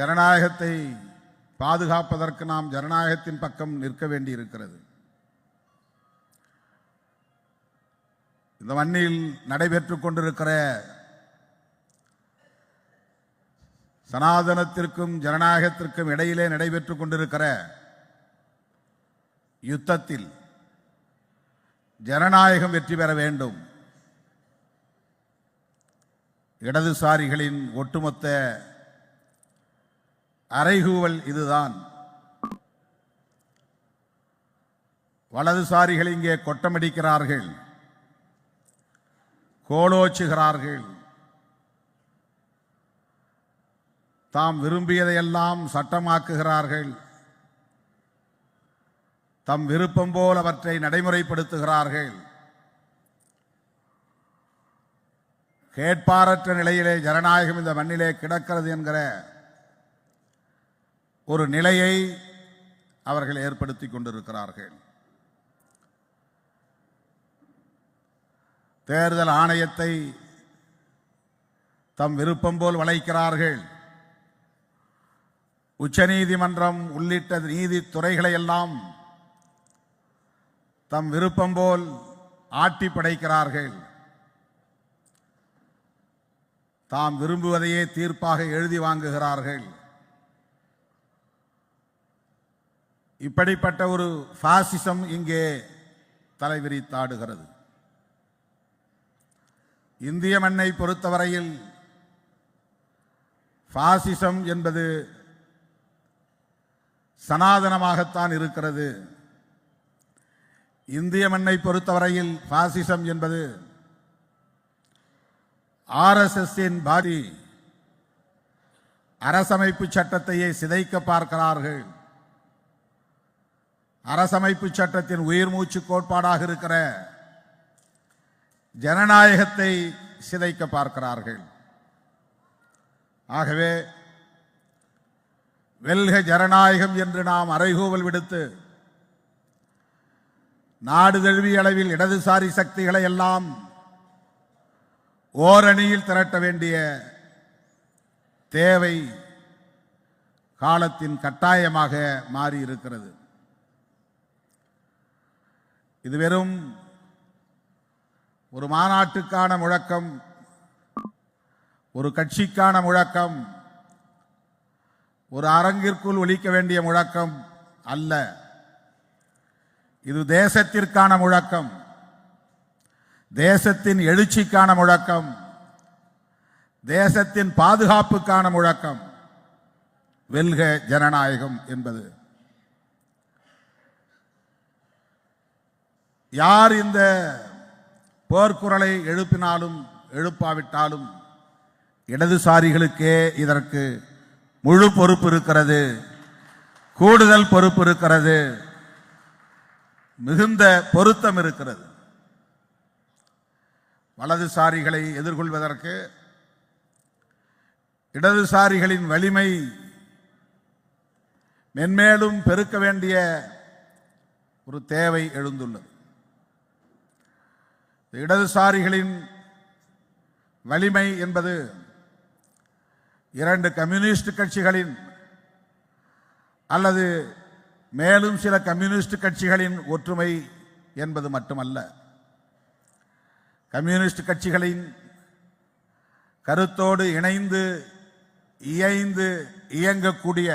ஜனநாயகத்தை பாதுகாப்பதற்கு நாம் ஜனநாயகத்தின் பக்கம் நிற்க வேண்டியிருக்கிறது. இந்த மண்ணில் நடைபெற்று கொண்டிருக்கிற சனாதனத்திற்கும் ஜனநாயகத்திற்கும் இடையிலே நடைபெற்று கொண்டிருக்கிற யுத்தத்தில் ஜனநாயகம் வெற்றி பெற வேண்டும். இடதுசாரிகளின் ஒட்டுமொத்த அறைகூவல் இதுதான். வலதுசாரிகள் இங்கே கொட்டமடிக்கிறார்கள். கோலோச்சுகிறார்கள். தாம் விரும்பியதையெல்லாம் சட்டமாக்குகிறார்கள். தம் விருப்பம் போல் அவற்றை நடைமுறைப்படுத்துகிறார்கள். கேட்பாரற்ற நிலையிலே ஜனநாயகம் இந்த மண்ணிலே கிடக்கிறது என்கிற ஒரு நிலையை அவர்கள் ஏற்படுத்தி கொண்டிருக்கிறார்கள். தேர்தல் ஆணையத்தை தம் விருப்பம் போல் வளைக்கிறார்கள். உச்சநீதிமன்றம் உள்ளிட்ட நீதித்துறைகளை எல்லாம் தம் விருப்பம் போல் ஆட்டி படைக்கிறார்கள். தாம் விரும்புவதையே தீர்ப்பாக எழுதி வாங்குகிறார்கள். இப்படிப்பட்ட ஒரு பாசிசம் இங்கே தலைவிரித்தாடுகிறது. இந்திய மண்ணை பொறுத்தவரையில் பாசிசம் என்பது சனாதனமாகத்தான் இருக்கிறது. இந்திய மண்ணை பொறுத்தவரையில் பாசிசம் என்பது ஆர்எஸ்எஸ்ஸின் பாதி அரசமைப்பு சட்டத்தையே சிதைக்க பார்க்கிறார்கள். அரசமைப்பு சட்டத்தின் உயிர் மூச்சு கோட்பாடாக இருக்கிற ஜனநாயகத்தை சிதைக்க பார்க்கிறார்கள். ஆகவே வெல்க ஜனநாயகம் என்று நாம் அறைகூவல் விடுத்து நாடு தழுவிய அளவில் இடதுசாரி சக்திகளை எல்லாம் ஓரணியில் திரட்ட வேண்டிய தேவை காலத்தின் கட்டாயமாக மாறி இருக்கிறது இது வெறும் ஒரு மாநாட்டுக்கான முழக்கம் ஒரு கட்சிக்கான முழக்கம் ஒரு அரங்கிற்குள் ஒழிக்க வேண்டிய முழக்கம் அல்ல. இது தேசத்திற்கான முழக்கம் தேசத்தின் எழுச்சிக்கான முழக்கம் தேசத்தின் பாதுகாப்புக்கான முழக்கம். வெல்க ஜனநாயகம் என்பது. யார் இந்த போர்க்குரலை எழுப்பினாலும் எழுப்பாவிட்டாலும் இடதுசாரிகளுக்கே இதற்கு முழு பொறுப்பு இருக்கிறது கூடுதல் பொறுப்பு இருக்கிறது மிகுந்த பொருத்தம் இருக்கிறது. வலதுசாரிகளை எதிர்கொள்வதற்கு இடதுசாரிகளின் வலிமை மென்மேலும் பெருக்க வேண்டிய ஒரு தேவை எழுந்துள்ளது. இடதுசாரிகளின் வலிமை என்பது இரண்டு கம்யூனிஸ்ட் கட்சிகளின் அல்லது மேலும் சில கம்யூனிஸ்ட் கட்சிகளின் ஒற்றுமை என்பது மட்டுமல்ல. கம்யூனிஸ்ட் கட்சிகளின் கருத்தோடு இணைந்து இயைந்து இயங்கக்கூடிய